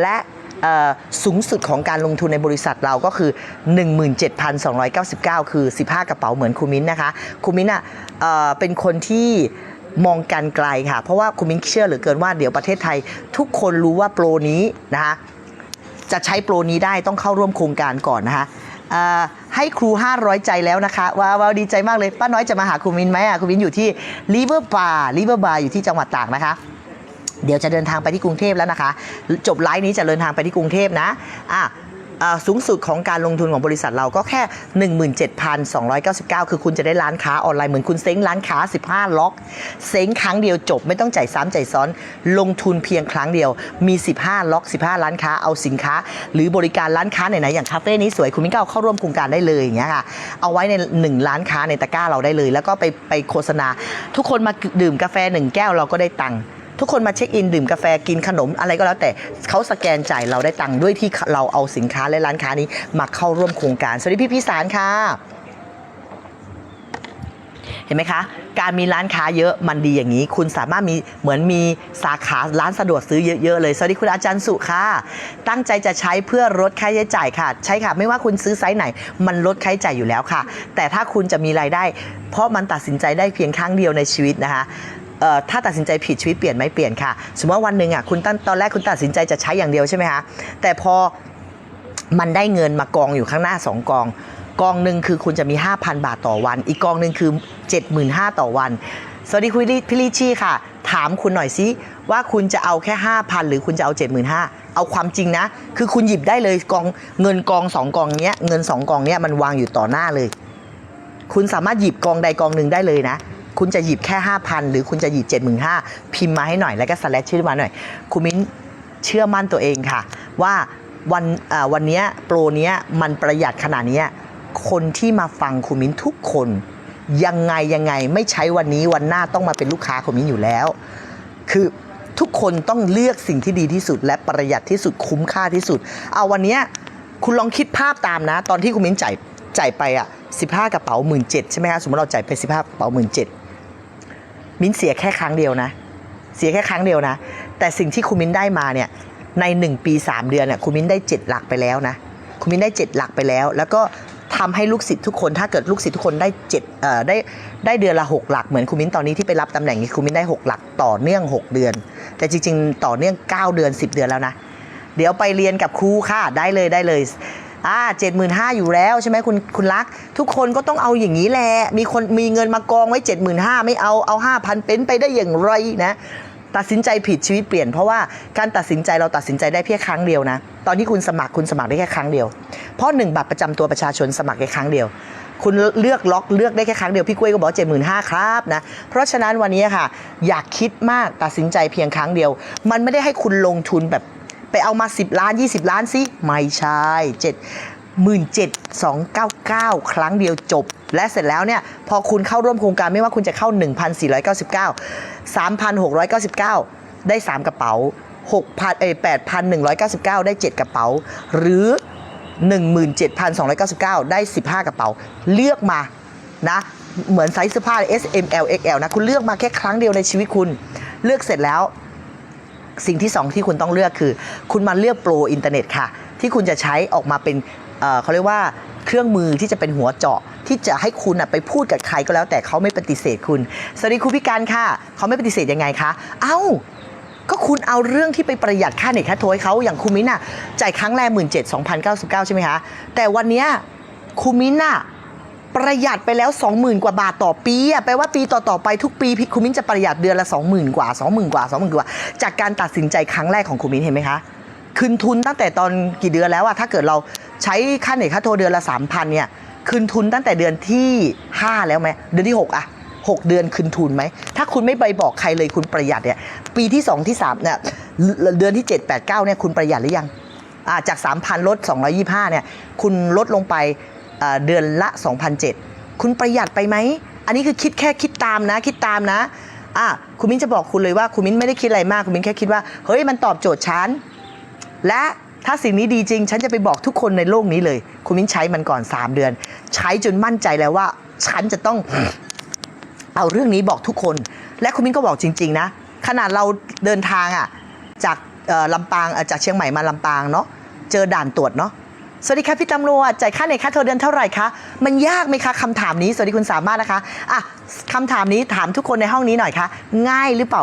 และสูงสุดของการลงทุนในบริษัทเราก็คือ 17,299 คือ 15 กระเป๋าเหมือนครูมิ้นนะคะครูมิ้นอะเเป็นคนที่มองการไกลค่ะ เพราะว่าครูมิ้นเชื่อเหลือเกินว่าเดี๋ยวประเทศไทยทุกคนรู้ว่าโปรนี้นะคะจะใช้โปรนี้ได้ต้องเข้าร่วมโครงการก่อนนะคะให้ครู 500 ใจแล้วนะคะว้าวาวดีใจมากเลย ป้าน้อยจะมาหาครูมินไหมอะครูมินอยู่ที่ริเวอร์บาร์ริเวอร์บาร์อยู่ที่จังหวัดตากนะคะ เดี๋ยวจะเดินทางไปที่กรุงเทพแล้วนะคะ จบไลฟ์นี้จะเดินทางไปที่กรุงเทพนะอะเอ่อสูงสุดของการลงทุนของบริษัทเราก็แค่ 17,299 คือคุณจะได้ร้านค้าออนไลน์เหมือนคุณเซ้งร้านค้า 15 ล็อก เซ้งครั้งเดียวจบไม่ต้องจ่ายซ้ำจ่ายซ้อน ลงทุนเพียงครั้งเดียวมี 15 ล็อก 15 ร้านค้าเอาสินค้า หรือบริการร้านค้าไหนๆอย่างคาเฟ่นี้สวยคุณมิ้นก็เอาเข้าร่วมโครงการได้เลยอย่างเงี้ยค่ะเอาไว้ในหนึ่งร้านค้าในตะกร้าเราได้เลย แล้วก็ไปไปโฆษณา ทุกคนมาดื่มกาแฟหนึ่งแก้วเราก็ได้ตังค์ ทุกคนมาเช็คอินดื่มกาแฟกินขนมอะไรก็แล้วแต่เขาสแกนจ่ายเราได้ตังค์ด้วยที่เราเอาสินค้าและร้านค้านี้มาเข้าร่วมโครงการ สวัสดีพี่พิสารค่ะเห็นไหมคะ การมีร้านค้าเยอะมันดีอย่างนี้ คุณสามารถมีเหมือนมีสาขาร้านสะดวกซื้อเยอะๆเลย สวัสดีคุณอาจารย์สุค่ะ ตั้งใจจะใช้เพื่อลดค่าใช้จ่ายค่ะ ใช่ค่ะ ไม่ว่าคุณซื้อไซส์ไหน มันลดค่าใช้จ่ายอยู่แล้วค่ะ แต่ถ้าคุณจะมีรายได้ เพราะมันตัดสินใจได้เพียงครั้งเดียวในชีวิตนะคะ ถ้าตัดสินใจผิดชีวิตเปลี่ยนไหมเปลี่ยนค่ะ สมมติว่าวันหนึ่งอะคุณตั้งตอนแรกคุณตัดสินใจจะใช้อย่างเดียวใช่ไหมคะแต่พอมันได้เงินมากองอยู่ข้างหน้า 2 กอง กองหนึ่งคือคุณจะมี 5,000 บาทต่อวัน อีกกองหนึ่งคือ 75,000 ต่อวัน สวัสดีคุณพี่ลิชี่ค่ะ ถามคุณหน่อยสิว่าคุณจะเอาแค่ 5,000 หรือคุณจะเอา 75,000 เอาความจริงนะ คือคุณหยิบได้เลยกองเงินกองสองกองเนี้ยเงินสองกองเนี้ยมันวางอยู่ต่อหน้าเลย คุณสามารถหยิบกองใดกองหนึ่งได้เลยนะ คุณจะหยิบแค่ 5,000 หรือคุณจะหยิบ 75,000 พิมพ์มาให้หน่อยแล้วก็สแลชชื่อมาหน่อยคุณมิ้นเชื่อมั่นตัวเองค่ะ ว่าวันวันนี้โปรเนี้ยมันประหยัดขนาดนี้คนที่มาฟังคุณมิ้นทุกคนยังไงยังไงไม่ใช้วันนี้วันหน้าต้องมาเป็นลูกค้าคุณมิ้นอยู่แล้ว คือทุกคนต้องเลือกสิ่งที่ดีที่สุด และประหยัดที่สุดคุ้มค่าที่สุด เอาวันนี้คุณลองคิดภาพตามนะ ตอนที่คุณมิ้นจ่ายจ่ายไปอะ15 กระเป๋าหมื่นเใช่ไหมคะสมมติเราจ่ายไป 15 กระเป๋าหมื่นเมิ้นเสียแค่ครั้งเดียวนะ เสียแค่ครั้งเดียวนะ แต่สิ่งที่คุณมิ้นได้มาเนี่ย ใน 1 ปี 3 เดือนเนี่ยคุณมิ้นได้ 7 หลักไปแล้วนะ คุณมิ้นได้ 7 หลักไปแล้ว แล้วก็ทำให้ลูกศิษย์ทุกคนถ้าเกิดลูกศิษย์ทุกคนได้7เอ่อได้ได้เดือนละ 6 หลักเหมือนคุณมิ้นตอนนี้ที่ไปรับตำแหน่งนี้คุณมิ้นได้ 6 หลักต่อเนื่อง 6 เดือน แต่จริง ๆ ต่อเนื่อง 9 เดือน 10 เดือนแล้วนะ เดี๋ยวไปเรียนกับครูค่ะได้เลยได้เลย อ่าเจ็ดหมื่นห้าอยู่แล้วใช่ไหมคุณคุณรัก ทุกคนก็ต้องเอาอย่างนี้แหละมีคนมีเงินมากองไว้เจ็ดหมื่นห้าไม่เอาเอาห้าพันเป็นไปได้อย่างไรนะตัดสินใจผิดชีวิตเปลี่ยนเพราะว่าการตัดสินใจเราตัดสินใจได้เพียงครั้งเดียวนะ ตอนที่คุณสมัครคุณสมัครได้แค่ครั้งเดียว เพราะหนึ่งบัตรประจำตัวประชาชนสมัครแค่ครั้งเดียว คุณเลือกล็อกเลือกได้แค่ครั้งเดียวพี่กล้วยก็บอกเจ็ดหมื่นห้าครับนะเพราะฉะนั้นวันนี้ค่ะ อยากคิดมากตัดสินใจเพียงครั้งเดียว มันไม่ได้ให้คุณลงทุนแบบ ไปเอามา 10 ล้าน 20 ล้านสิไม่ใช่เจ็ด17,299 ครั้งเดียวจบ และเสร็จแล้วเนี่ย พอคุณเข้าร่วมโครงการไม่ว่าคุณจะเข้า 1,499 3,699 ได้ 3 กระเป๋า6,000เอ้ย8,199 ได้ 7 กระเป๋า หรือ 17,299 ได้ 15 กระเป๋า เลือกมานะ เหมือนไซส์เสื้อผ้า S M L X L นะ คุณเลือกมาแค่ครั้งเดียวในชีวิตคุณ เลือกเสร็จแล้ว สิ่งที่สองที่คุณต้องเลือกคือ คุณมาเลือกโปรอินเทอร์เน็ตค่ะ ที่คุณจะใช้ออกมาเป็นเขาเรียกว่าเครื่องมือที่จะเป็นหัวเจาะ ที่จะให้คุณนะไปพูดกับใครก็แล้วแต่เขาไม่ปฏิเสธคุณ สวัสดีคูพิการค่ะ เขาไม่ปฏิเสธยังไงคะ เอ้าก็คุณเอาเรื่องที่ไปประหยัดค่าเน็ตค่าโทรให้เขาอย่างครูมิ้นน่ะจ่ายครั้งแรกหมื่นเจ็ดสองพันเก้าสิบเก้าใช่ไหมคะ แต่วันเนี้ยครูมิ้นน่ะ ประหยัดไปแล้ว 20,000 กว่าบาทต่อปีอะแปลว่าปีต่อๆไปทุกปีคุณมิ้นจะประหยัดเดือนละ 20,000 กว่า 20,000 กว่า 20,000 กว่า จากการตัดสินใจครั้งแรกของคุณมิ้นเห็นไหมคะคืนทุนตั้งแต่ตอนกี่เดือนแล้วอะถ้าเกิดเราใช้ค่าเหน็ตค่าโทรเดือนละ3,000เนี่ยคืนทุนตั้งแต่เดือนที่ 5 แล้วไหมเดือนที่ 6อะ6 เดือนคืนทุนไหม ถ้าคุณไม่ไปบอกใครเลยคุณประหยัดเนี่ยปีที่ 2 ที่3เนี่ยเดือนที่ 7 8 9เนี่ยคุณประหยัดหรือยังอ่าจาก 3,000ลด225เนี่ยคุณลดลงไป เอ่อเดือนละ 2,007คุณประหยัดไปไหม อันนี้คือคิดแค่คิดตามนะ คิดตามนะอะคุณมิ้นจะบอกคุณเลยว่าคุณมิ้นไม่ได้คิดอะไรมากคุณมิ้นแค่คิดว่าเฮ้ยมันตอบโจทย์ฉันและถ้าสิ่งนี้ดีจริง ฉันจะไปบอกทุกคนในโลกนี้เลย คุณมิ้นใช้มันก่อน 3 เดือน ใช้จนมั่นใจแล้วว่า ฉันจะต้องเอาเรื่องนี้บอกทุกคน และคุณมิ้นก็บอกจริง ๆ นะ ขนาดเราเดินทางอะจากลำปางจากเชียงใหม่มาลำปางเนาะเจอด่านตรวจเนาะ สวัสดีค่ะพี่ตำรวจจ่ายค่าเน็ตค่าโทรเดือนเท่าไหร่คะมันยากไหมคะคำถามนี้สวัสดีคุณสามารถนะคะอะคำถามนี้ถามทุกคนในห้องนี้หน่อยคะง่ายหรือเปล่า